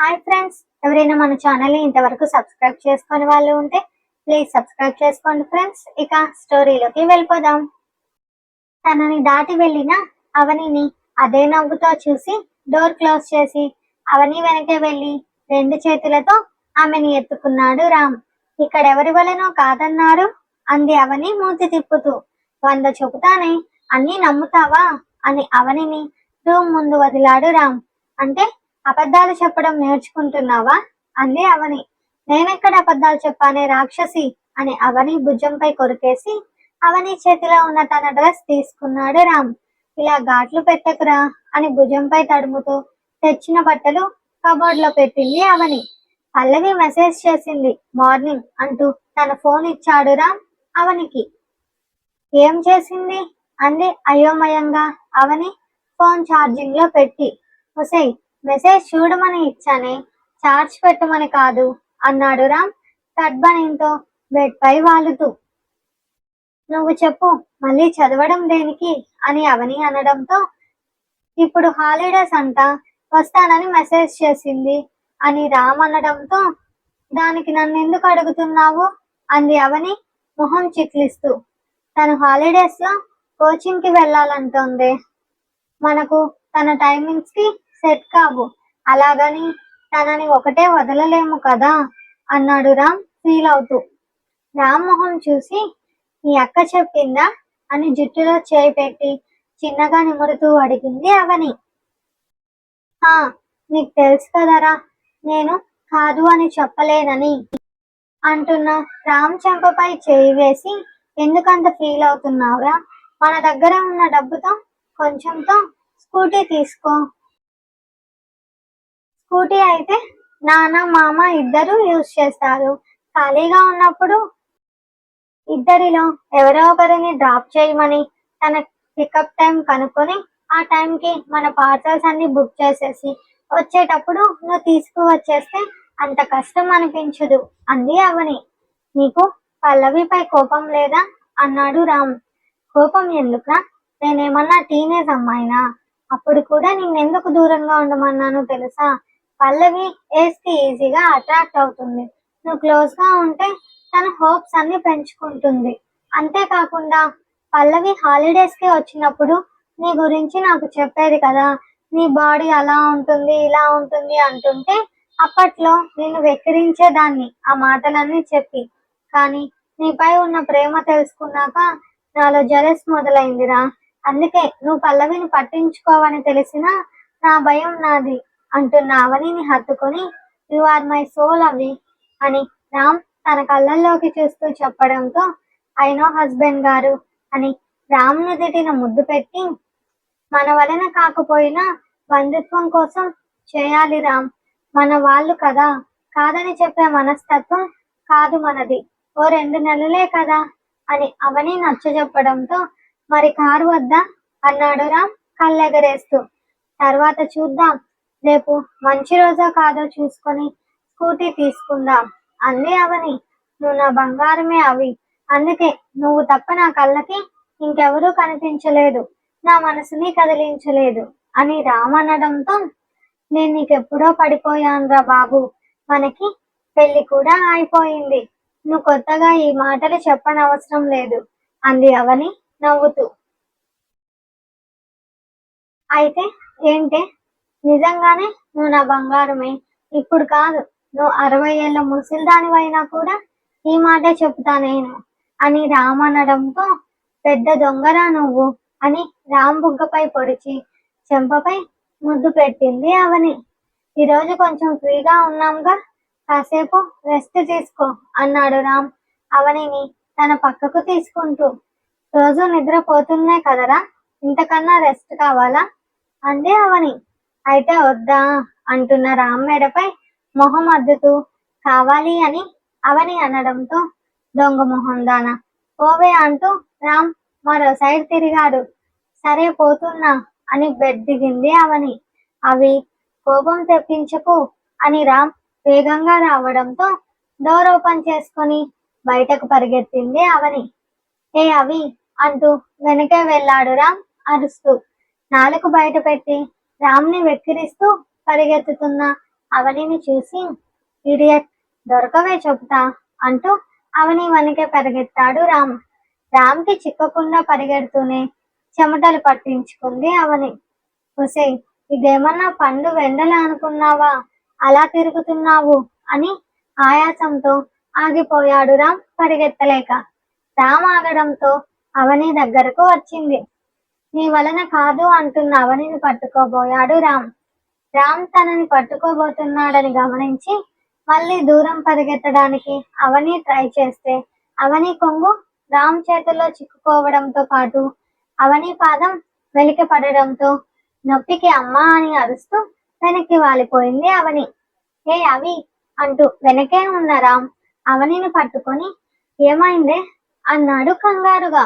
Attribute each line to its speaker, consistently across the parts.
Speaker 1: Hi friends ఎవరైనా మన ఛానల్ని ఇంతవరకు సబ్స్క్రైబ్ చేసుకుని వాళ్ళు ఉంటే ప్లీజ్ సబ్స్క్రైబ్ చేసుకోండి ఫ్రెండ్స్. ఇక స్టోరీలోకి వెళ్ళిపోదాం. తనని దాటి వెళ్ళిన అవనిని అదే నవ్వుతో చూసి డోర్ క్లోజ్ చేసి అవని వెనకే వెళ్ళి రెండు చేతులతో ఆమెని ఎత్తుకున్నాడు రామ్. ఇక్కడ ఎవరి వలనో కాదన్నారు అంది అవని మూతి తిప్పుతూ. వంద చెబుతానే అన్నీ నమ్ముతావా అని అవనిని రూమ్ ముందు వదిలాడు రామ్. అంటే అబద్ధాలు చెప్పడం నేర్చుకుంటున్నావా? అంది అవని. నేనెక్కడ అబద్ధాలు చెప్పానే రాక్షసి? అని అవని భుజంపై కొరికేసి అవని చేతిలో ఉన్న తన డ్రెస్ తీసుకున్నాడు రామ్. ఇలా ఘాట్లు పెట్టకురా? అని భుజంపై తడుముతూ తెచ్చిన బట్టలు కబోర్డ్లో పెట్టింది అవని. పల్లవి మెసేజ్ చేసింది మార్నింగ్ అంటూ తన ఫోన్ ఇచ్చాడు రామ్ అవనికి. ఏం చేసింది? అంది అయోమయంగా అవని ఫోన్ ఛార్జింగ్లో పెట్టి. ఒసై మెసేజ్ చూడమని ఇచ్చానే చార్జ్ పెట్టమని కాదు అన్నాడు రామ్. టర్బనింతో బెడ్ పై వాలుతూ. నువ్వు చెప్పు మళ్ళీ చదవడం దేనికి? అని అవని అనడంతో ఇప్పుడు హాలిడేస్ అంట వస్తానని మెసేజ్ చేసింది అని రామ్ అనడంతో దానికి నన్ను ఎందుకు అడుగుతున్నావు? అంది అవని మొహం చిక్లిస్తూ తను హాలిడేస్లో కోచింగ్కి వెళ్ళాలంటోంది. మనకు తన టైమింగ్స్కి సెట్ కావు. అలాగని తనని ఒకటే వదలలేము కదా అన్నాడు రామ్ ఫీల్ అవుతూ. రామ్ మొహం చూసి నీ అక్క చెప్పిందా? అని జుట్టులో చేయి పెట్టి చిన్నగా నిమురుతూ అడిగింది అవని. "హా, నీకు తెలుసు కదరా నేను కాదు అని చెప్పలేనని అంటున్న రామ్ చెంపపై చేయి వేసి ఎందుకంత ఫీల్ అవుతున్నావురా? మన దగ్గర ఉన్న డబ్బుతో కొంచెంతో స్కూటీ తీసుకో. స్కూటీ అయితే నాన్న మామ ఇద్దరు యూజ్ చేస్తారు. ఖాళీగా ఉన్నప్పుడు ఇద్దరిలో ఎవరో ఒకరిని డ్రాప్ చేయమని తన పికప్ టైం కనుక్కొని ఆ టైంకి మన పార్సల్స్ అన్ని బుక్ చేసేసి వచ్చేటప్పుడు నువ్వు తీసుకువచ్చేస్తే అంత కష్టం అనిపించదు. అంది అవని. నీకు పల్లవిపై కోపం లేదా? అన్నాడు రామ్. కోపం ఎందుకురా? నేనేమన్నా టీనేజ్ అమ్మాయినా? అప్పుడు కూడా నిన్నెందుకు దూరంగా ఉండమన్నాను తెలుసా? పల్లవి ఏస్కి ఈజీగా అట్రాక్ట్ అవుతుంది. నువ్వు క్లోజ్గా ఉంటే తన హోప్స్ అన్ని పెంచుకుంటుంది. అంతేకాకుండా పల్లవి హాలిడేస్కి వచ్చినప్పుడు నీ గురించి నాకు చెప్పేది కదా నీ బాడీ అలా ఉంటుంది ఇలా ఉంటుంది అంటుంటే అప్పట్లో నేను వెక్కిరించేదాన్ని ఆ మాటలన్నీ చెప్పి. కానీ నీపై ఉన్న ప్రేమ తెలుసుకున్నాక నాలో జలస్ మొదలైందిరా. అందుకే నువ్వు పల్లవిని పట్టించుకోవని తెలిసినా నా భయం నాది. అంటున్న అవనిని హత్తుకొని యు ఆర్ మై సోల్ అవి అని రామ్ తన కళ్ళల్లోకి చూస్తూ చెప్పడంతో అయినో హస్బెండ్ గారు అని రామ్ను తిట్టిన ముద్దు పెట్టి మన వలన కాకపోయినా బంధుత్వం కోసం చేయాలి రామ్. మన వాళ్ళు కదా. కాదని చెప్పే మనస్తత్వం కాదు మనది. ఓ రెండు నెలలే కదా అని అవని నచ్చ చెప్పడంతో మరి కారు వద్దా? అన్నాడు రామ్ కళ్ళెగరేస్తూ. తర్వాత చూద్దాం. రేపు మంచి రోజా కాదో చూసుకొని స్కూటీ తీసుకుందాం. అంది అవని. నువ్వు నా బంగారమే అవి. అందుకే నువ్వు తప్ప నా కళ్ళకి ఇంకెవరూ కనిపించలేదు. నా మనసుని కదిలించలేదు. అని రామ్ అనడంతో నేను నీకెప్పుడో పడిపోయానురా బాబు. మనకి పెళ్ళి కూడా అయిపోయింది. నువ్వు కొత్తగా ఈ మాటలు చెప్పనవసరం లేదు. అంది అవని నవ్వుతూ. అయితే ఏంటే? నిజంగానే నువ్వు నా బంగారమే. ఇప్పుడు కాదు నువ్వు అరవై ఏళ్ళ ముసలిదానివైనా కూడా ఈ మాటే చెప్తా నేను. అని రామ్ అనడంతో పెద్ద దొంగరా నువ్వు అని రామ్ బుగ్గపై పొడిచి చెంపపై ముద్దు పెట్టింది అవని. ఈరోజు కొంచెం ఫ్రీగా ఉన్నాంగా కాసేపు రెస్ట్ తీసుకో అన్నాడు రామ్ అవనిని తన పక్కకు తీసుకుంటూ. రోజు నిద్రపోతున్నాయి కదరా ఇంతకన్నా రెస్ట్ కావాలా? అందే అవని. అయితే వద్దా అంటున్న రామ్ మెడపై మొహం అద్దుతూ కావాలి అని అవని అనడంతో దొంగ మొహం దానా. పోవే అంటూ రామ్ మరో సైడ్ తిరిగాడు. సరే పోతున్నా అని బెడ్ దిగింది అవని. అవి కోపం తెప్పించకు అని రామ్ వేగంగా రావడంతో డోర్ ఓపెన్ చేసుకొని బయటకు పరిగెత్తింది అవని. ఏ అవి అంటూ వెనకే వెళ్ళాడు రామ్ అరుస్తూ. నాలుగు బయట పెట్టి రామ్ని వెక్కిరిస్తూ పరిగెత్తుతున్న అవనిని చూసి ఇడియట్ దొరకవే చెబుతా అంటూ అవని వనికే పరిగెత్తాడు రామ్. రామ్కి చిక్కకుండా పరిగెడుతూనే చెమటలు పట్టించుకుంది అవని. హుసే ఇదేమన్నా పండు వెండలా అనుకున్నావా? అలా తిరుగుతున్నావు అని ఆయాసంతో ఆగిపోయాడు రామ్ పరిగెత్తలేక. రామ్ ఆగడంతో అవని దగ్గరకు వచ్చింది. నీ వలన కాదు అంటున్న అవనిని పట్టుకోబోయాడు రామ్. రామ్ తనని పట్టుకోబోతున్నాడని గమనించి మళ్ళీ దూరం పరిగెత్తడానికి అవని ట్రై చేస్తే అవని కొంగు రామ్ చేతిలో చిక్కుకోవడంతో పాటు అవని పాదం వెలికి పడడంతో నొప్పికి అమ్మా అని అరుస్తూ వెనక్కి వాలిపోయింది అవని. ఏ అవి అంటూ వెనకే ఉన్న రామ్ అవనిని పట్టుకొని ఏమైందే? అన్నాడు కంగారుగా.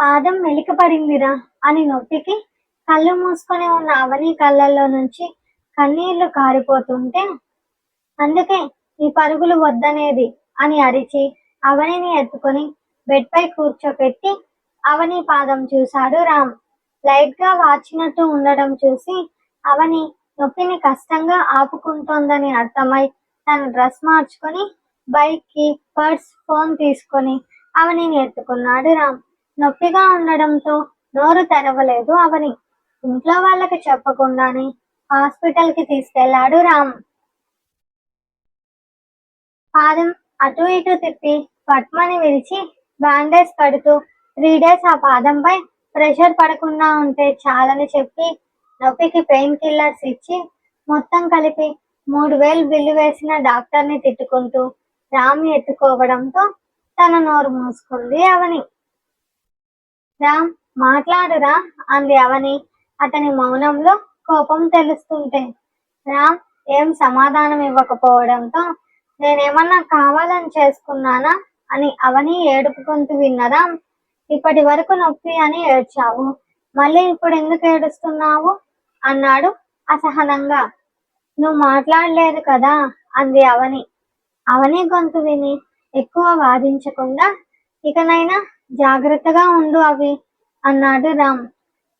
Speaker 1: పాదం మెలికపడిందిరా అని నొప్పికి కళ్ళు మూసుకొని ఉన్న అవని కళ్ళల్లో నుంచి కన్నీళ్ళు కారిపోతుంటే అందుకే ఈ పరుగులు వద్దనేది అని అరిచి అవనిని ఎత్తుకొని బెడ్ పై కూర్చోపెట్టి అవని పాదం చూశాడు రామ్. లైట్గా వాచినట్టు ఉండడం చూసి అవని నొప్పిని కష్టంగా ఆపుకుంటోందని అర్థమై తన డ్రెస్ మార్చుకొని బైక్కి పర్స్ ఫోన్ తీసుకొని అవనిని ఎత్తుకున్నాడు రామ్. నొప్పిగా ఉండడంతో నోరు తెరవలేదు అవని. ఇంట్లో వాళ్ళకి చెప్పకుండానే హాస్పిటల్కి తీసుకెళ్ళాడు రామ్. పాదం అటు ఇటు తిప్పి పట్మని విరిచి బ్యాండేజ్ కడుతూ త్రీ డేస్ ఆ పాదంపై ప్రెషర్ పడకుండా ఉంటే చాలని చెప్పి నొప్పికి పెయిన్ కిల్లర్స్ ఇచ్చి మొత్తం కలిపి మూడు వేలు బిల్లు వేసిన డాక్టర్ని తిట్టుకుంటూ రామ్ ఎత్తుకోవడంతో తన నోరు మూసుకుంది అవని. రామ్ మాట్లాడురా అంది అవని. అతని మౌనంలో కోపం తెలుస్తుంటే. రామ్ ఏం సమాధానం ఇవ్వకపోవడంతో నేనేమన్నా కావాలని చేసుకున్నానా అని అవని ఏడుపు గొంతు విన్నరా ఇప్పటి వరకు నొప్పి అని ఏడ్చావు. మళ్ళీ ఇప్పుడు ఎందుకు ఏడుస్తున్నావు? అన్నాడు అసహనంగా. నువ్వు మాట్లాడలేదు కదా అంది అవని. అవని గొంతు విని ఎక్కువ వాదించకుండా ఇకనైనా జాగ్రత్తగా ఉండు అవి అన్నాడు రామ్.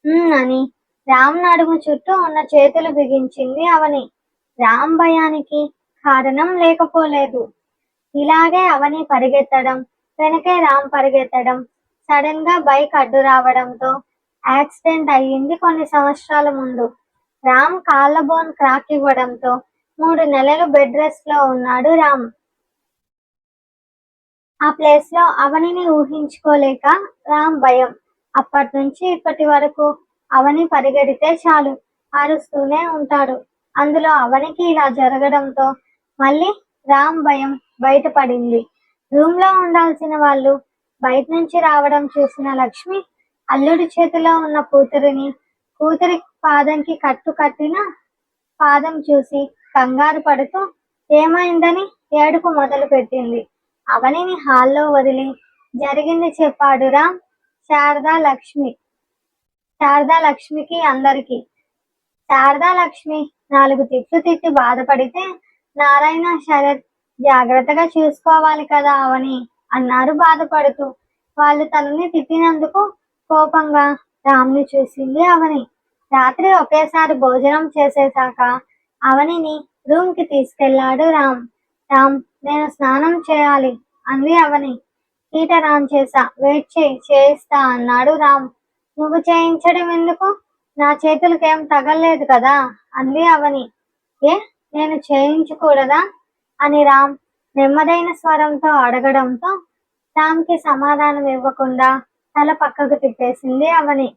Speaker 1: "ఉమ్" అని రామ్ నడుము చుట్టూ ఉన్న చేతులు బిగించింది అవని. రామ్ భయానికి కారణం లేకపోలేదు. ఇలాగే అవని పరిగెత్తడం వెనకే రామ్ పరిగెత్తడం సడన్గా బైక్ అడ్డు రావడంతో యాక్సిడెంట్ అయ్యింది కొన్ని సంవత్సరాల ముందు. రామ్ కాళ్ళ బోన్ క్రాక్ ఇవ్వడంతో మూడు నెలలు బెడ్ రెస్ట్లో ఉన్నాడు రామ్. ఆ ప్లేస్లో అవనిని ఊహించుకోలేక రామ్ భయం. అప్పటి నుంచి ఇప్పటి వరకు అవని పరిగెడితే చాలు అరుస్తూనే ఉంటాడు. అందులో అవనికి ఇలా జరగడంతో మళ్ళీ రామ్ భయం బయటపడింది. రూమ్లో ఉండాల్సిన వాళ్ళు బయట నుంచి రావడం చూసిన లక్ష్మి అల్లుడి చేతిలో ఉన్న కూతురిని కూతురి పాదంకి కట్టు కట్టిన పాదం చూసి కంగారు పడుతూ ఏమైందని ఏడుపు మొదలు పెట్టింది అవనిని హాల్లో వదిలి. జరిగింది చెప్పాడు రామ్ శారదా లక్ష్మి. శారదా లక్ష్మికి అందరికి. శారదా లక్ష్మి నాలుగు తిట్లు తిట్టి బాధపడితే నారాయణ శరత్ జాగ్రత్తగా చూసుకోవాలి కదా అవని అన్నారు బాధపడుతూ. వాళ్ళు తనని తిట్టినందుకు కోపంగా రామ్ని చూసింది అవని. రాత్రి ఒకేసారి భోజనం చేసేశాక అవనిని రూమ్కి తీసుకెళ్ళాడు రామ్. రామ్ నేను స్నానం చేయాలి అంది అవని. హీటర్ ఆన్ చేసా వెయిట్ చేయి చేయిస్తా అన్నాడు రామ్. నువ్వు చేయించడం ఎందుకు? నా చేతులకేం తగలలేదు కదా? అంది అవని. ఏ? నేను చేయించకూడదా? అని రామ్ నెమ్మదైన స్వరంతో అడగడంతో రామ్కి సమాధానం ఇవ్వకుండా తల పక్కకు తిప్పేసింది అవని.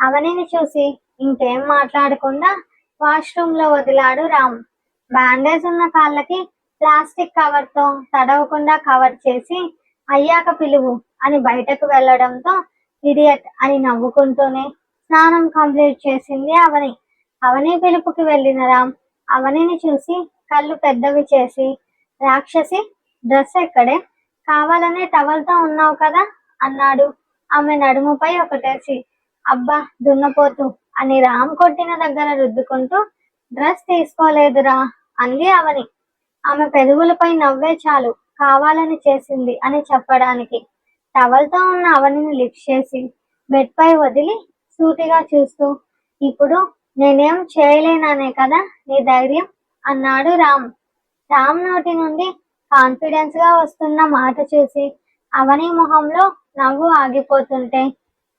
Speaker 1: అవనిని చూసి ఇంకేం మాట్లాడకుండా వాష్రూమ్లో వదిలాడు రామ్. బ్యాండేజ్ ఉన్న కాళ్ళకి ప్లాస్టిక్ కవర్తో తడవకుండా కవర్ చేసి అయ్యాక పిలువు అని బయటకు వెళ్ళడంతో ఇడియట్ అని నవ్వుకుంటూనే స్నానం కంప్లీట్ చేసింది అవని. అవని పిలుపుకి వెళ్ళిన రామ్ అవనిని చూసి కళ్ళు పెద్దవి చేసి రాక్షసి డ్రెస్ ఎక్కడే? కావాలనే టవల్తో ఉన్నావు కదా? అన్నాడు. ఆమె నడుముపై ఒకటేసి అబ్బా దున్నపోతు అని రామ్ కొట్టిన దగ్గర రుద్దుకుంటూ డ్రెస్ తీసుకోలేదురా అంది అవని. ఆమె పెదవులపై నవ్వే చాలు. కావాలని చేసింది అని చెప్పడానికి. టవల్తో ఉన్న అవనిని లిఫ్ట్ చేసి బెడ్ పై వదిలి సూటిగా చూస్తూ ఇప్పుడు నేనేం చేయలేననే కదా నీ ధైర్యం? అన్నాడు రామ్. రామ్ నోటి నుండి కాన్ఫిడెన్స్గా వస్తున్న మాట చూసి అవని మొహంలో నవ్వు ఆగిపోతుంటే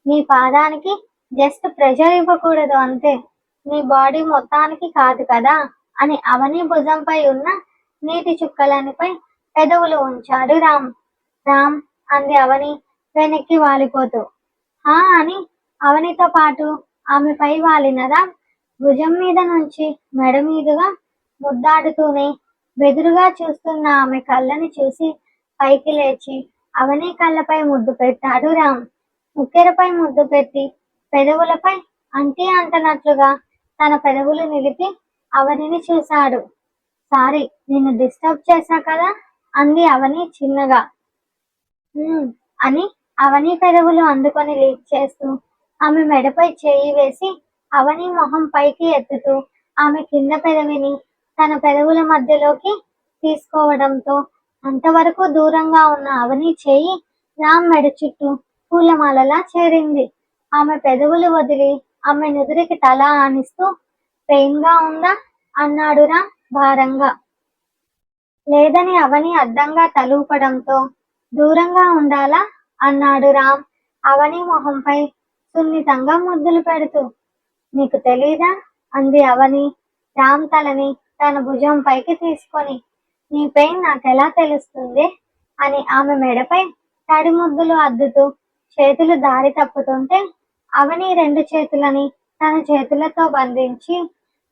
Speaker 1: నీ పాదానికి జస్ట్ ప్రెషర్ ఇవ్వకూడదు అంతే. నీ బాడీ మొత్తానికి కాదు కదా? అని అవని భుజంపై ఉన్న నీటి చుక్కలనిపై పెదవులు ఉంచాడు రామ్. రామ్ అంది అవని వెనక్కి వాలిపోతూ. హా అని అవనితో పాటు ఆమెపై వాలిన రామ్ భుజం మీద నుంచి మెడ మీదుగా ముద్దాడుతూనే బెదురుగా చూస్తున్న ఆమె కళ్ళని చూసి పైకి లేచి అవని కళ్ళపై ముద్దు పెట్టాడు రామ్. ముక్కెరపై ముద్దు పెట్టి పెదవులపై అంటి అంటనట్లుగా తన పెదవులు నిలిపి అవనిని చూశాడు. సారీ నేను డిస్టర్బ్ చేశా కదా? అంది అవని చిన్నగా. అని అవని పెదవులు అందుకొని లీక్ చేస్తూ ఆమె మెడపై చేయి వేసి అవని మొహం పైకి ఎత్తుతూ ఆమె కింద పెదవిని తన పెదవుల మధ్యలోకి తీసుకోవడంతో అంతవరకు దూరంగా ఉన్న అవని చేయి రామ్ మెడ చుట్టూ పూలమాలలా చేరింది. ఆమె పెదవులు వదిలి ఆమె నుదురికి తల ఆనిస్తూ పెయిన్గా ఉందా? అన్నాడు రామ్. భారంగా. లేదని అవని అడ్డంగా తలూపడంతో దూరంగా ఉండాలా? అన్నాడు రామ్. అవని మొహంపై సున్నితంగా ముద్దులు పెడుతూ నీకు తెలీదా? అంది అవని. రామ్ తలని తన భుజం పైకి తీసుకొని నీ పెయిన్ నాకెలా తెలుస్తుంది? అని ఆమె మెడపై తడి ముద్దులు అద్దుతూ చేతులు దారి తప్పుతుంటే అవని రెండు చేతులని తన చేతులతో బంధించి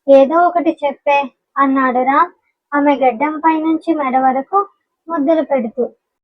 Speaker 1: ఏదో ఒకటి చెప్పే అన్నాడు రామ్. ఆమె గడ్డం పై నుంచి మెడ వరకు ముద్దులు పెడుతూ